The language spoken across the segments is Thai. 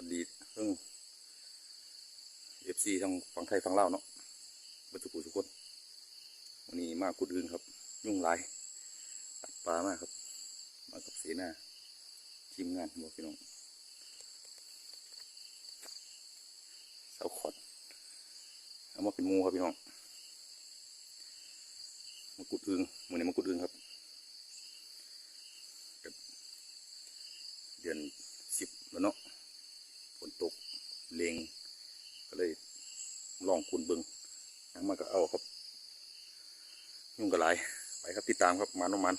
วัสดีเรื่องเอฟซีทั้งฝั่งไทยฝั่งลาวเนาะวัสุสุกคนวันนี้มากุดอื่นครับ ยุ่งหลายตัดปลามากครับ มากับเสนาทีมงานบอกพี่น้องเสาขอดเอามาเป็นมูครับพี่น้องมากุดอึงมือนี้มากุดอึงครับเดือนสิบแล้วเนาะ เลงก็เลยลองคุณเบิงยังมาก็เอาครับ ยุ่งกับหลายไปครับติดตามครับมันน้ำมัน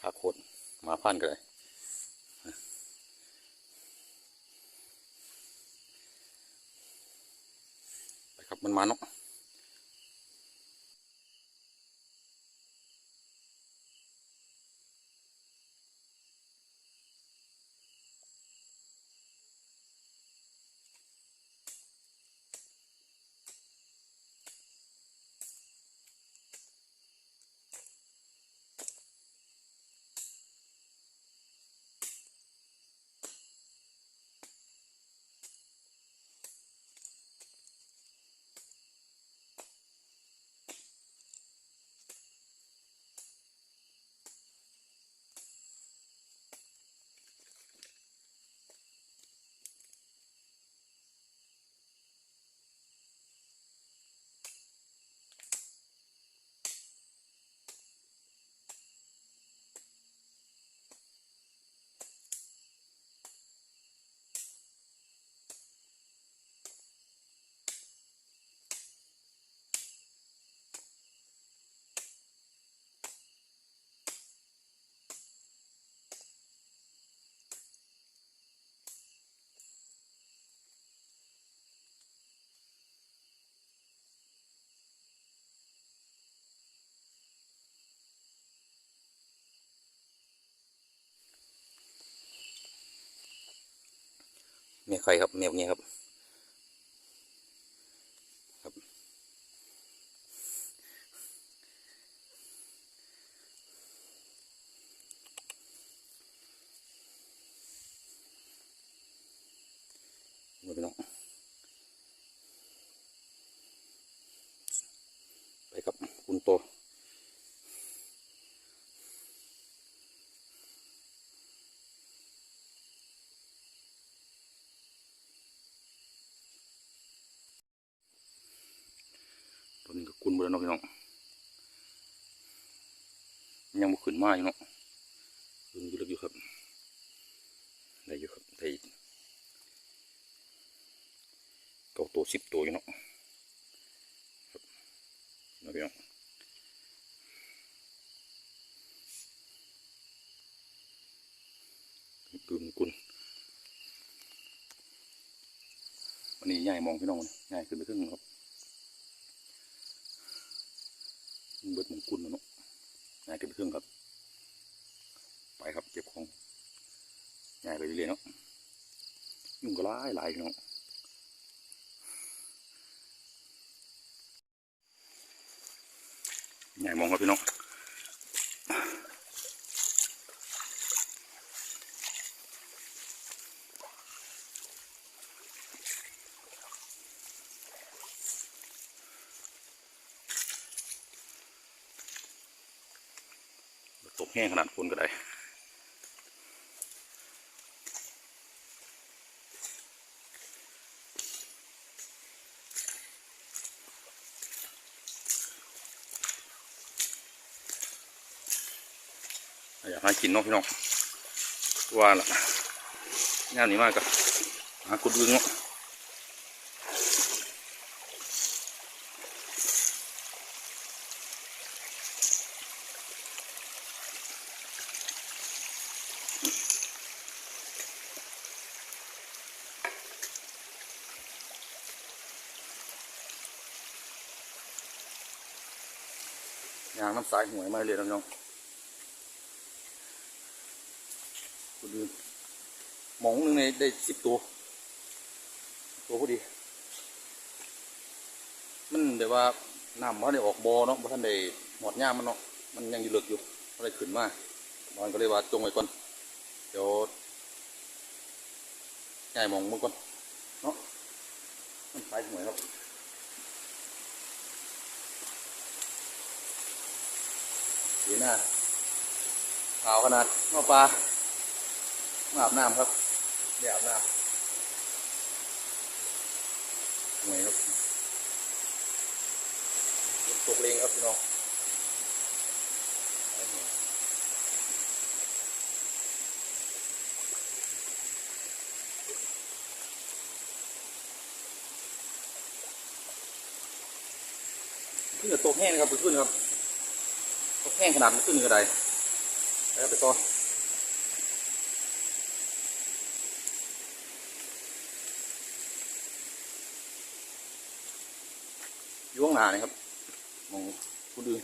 พาโคนมาพันกันเลยไปครับมันมาเนาะ แม่ไอยครับแมวเงี้ยครับครับ ไปน้องไปครับคุณโต เนาะพี่น้องยังบ่ขึ้นมาอยู่เนาะขึ้นอยู่ลึกอยู่ครับได้อยู่ครับได้เก้าตัวสิบตัวอยู่เนาะนะพี่น้องกึมกุนวันนี้ย่ายมองพี่น้องมันย่ขึ้นไปครึ่งครับ เบิดมงกุลแล้วเนาะนายเก็บเครื่องครับ ไปครับเก็บของย่ายไปเรื่อยๆเนาะ ยุ่งก็หลายหลายพี่น้องใหญ่มองครับพี่น้อง แห้งขนาดฝนก็ได้อยากหากินเนาะพี่น้องว่าล่ะงานนี้มากกับหากุดอึ้งเนาะ ยางน้ำสายหวยมาเลยน้องคนอื่นหมองหนึ่งในได้สิบตัว ตัวพอดี มันเดี๋ยวว่าน้ำมันได้ออกบอเนาะเพราะท่านได้หมดย่ามันเนาะ มันยังอยู่เลือกอยู่ก็เลยขึ้นมามันก็เลยว่าจงไว้ก่อน เดี๋ยวง่ายมองมือก่อน เนาะมันไปหวยครับีหน้าขาวขนาดนอปลามาอาบน้ำครับเดี๋ยวอาบน้ำหน่วยครับตกเลงครับพี่น้องขึ้นกับตกแห้งนะครับขึ้นครับ แห้งขนาดมันขึ้นก็ไดแล้วไปต่ออยู่ข้างหน้านี่ครับมองผู้ดื้อ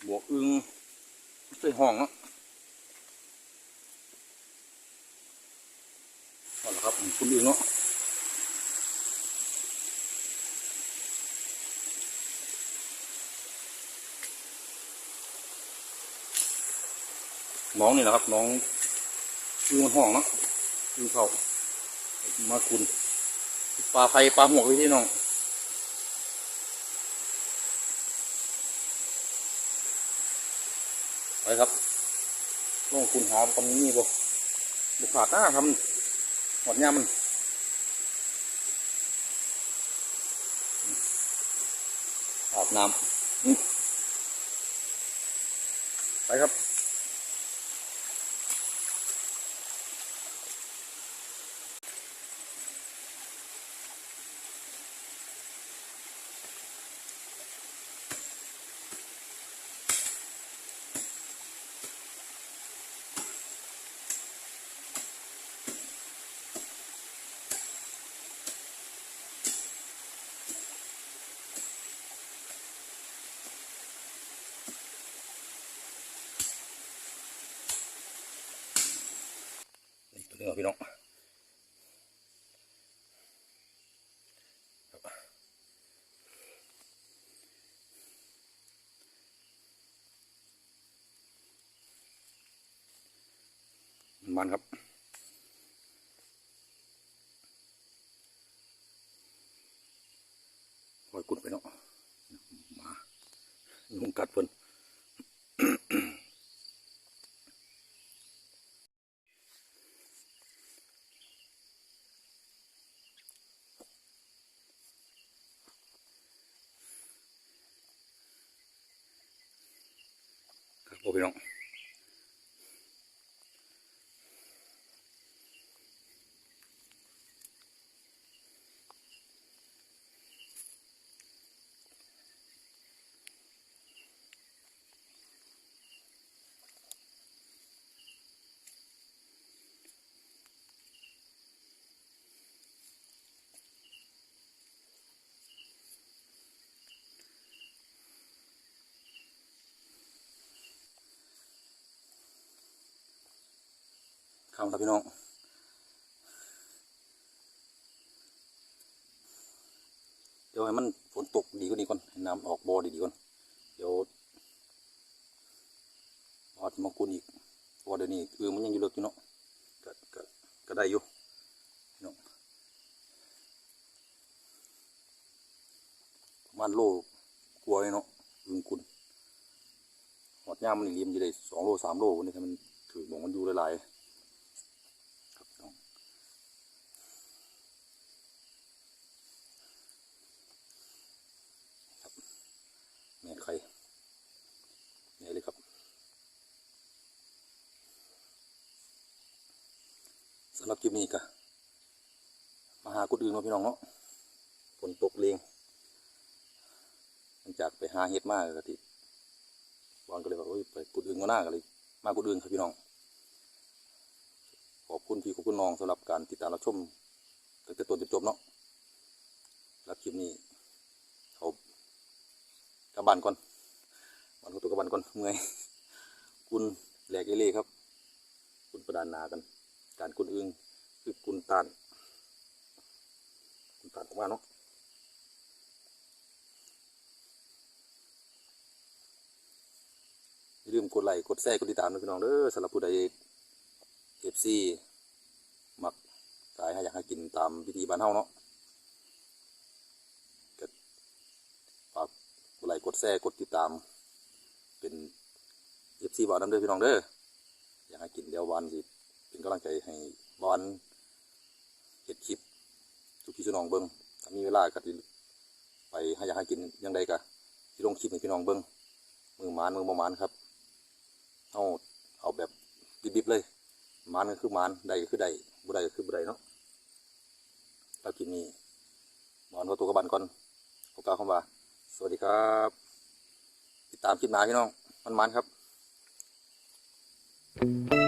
บบวกอึงใส่ห้องเนาะ นั่นแหละครับคุณอึงเนาะน้องนี่แหละครับ น้องอึงมันห้องเนาะอึงเขามาคุณปลาไฟปลาหมวกไว้ที่น้องไปครับลงคุณหาตรงนี้บ่บุขาดหน้าทำ หมดยามันอาบน้ำไปครับ นี่ตัวนี้ครับพี่น้องบมันครับคอยกุดไปเนาะมายุงกัดเพิ่น โอ้พี่น้อง คำครับพี่น้องเดี๋ยวให้มันฝนตกดีกว่านี้ก่อนน้ำออกบ่อดีๆก่อนเดี๋ยวอาจจะมากุนอีกเพราะว่าเดี๋ยวนี้คือมันยังอยู่เลิกอยู่เนาะก็ก็ก็ได้อยู่พี่น้องประมาณโลกลัวเนาะอึงกุนหอดย่ามมันเลี้ยมอยู่ได้สองโลสามโลวันนี้ถ้ามันถือบอกมันอยู่หลายๆครับพี่น้อง แม่ไข่นี่เลยครับสำหรับคลิปนี้ก็มาหากุดอื่นมาพี่น้องเนาะฝนตกเลงหลังจากไปหาเห็ดมากกะทิบอลก็เลยว่าไปกุดอื่นก็น่ากันเลย มากุดอื่นครับพี่น้อง ขอบคุณพี่ขอบคุณน้องสำหรับการติดตามรับชมตั้งแต่ต้นจนจบเนาะสำหรับคลิปนี้เขากลับบ้านก่อนวันก็ตัวกลับบ้านก่อนเมื่อยคุณแหลกเอเล่ครับ คุณประดานนากัน การคุณอึงคือคุณตานคุณตานออกมาเนาะอย่าลืมกดไลค์กดแชร์กดติดตามด้วยพี่น้องเด้อสำหรับผู้ใดเอฟซีมักสายให้อยากให้กินตามพิธีบ้านเฮาเนาะฝากกดไลค์กดแชร์กดติดตาม เป็นเอฟซีบอลน้ำเด้อพี่น้องเด้ออยากให้กินเดียววันสิ เป็นกำลังใจให้บอลเห็ดคลิปทุกพี่น้องเบิ้งถ้ามีเวลาก็ไปให้อยากให้กินยังใดก็ที่ลงคลิปให้พี่น้องเบิ้งมือมานมือบ่มานครับเอาเอาแบบดิบๆเลยมานก็คือมานใดก็คือใดบ่ใดก็คือบ่ใดเนาะแล้วคลิปนี้บอลก็ตัวกระบันก่อนขอกล่าวคำว่าสวัสดีครับ ติดตามคลิปหน้าพี่น้องมันๆครับ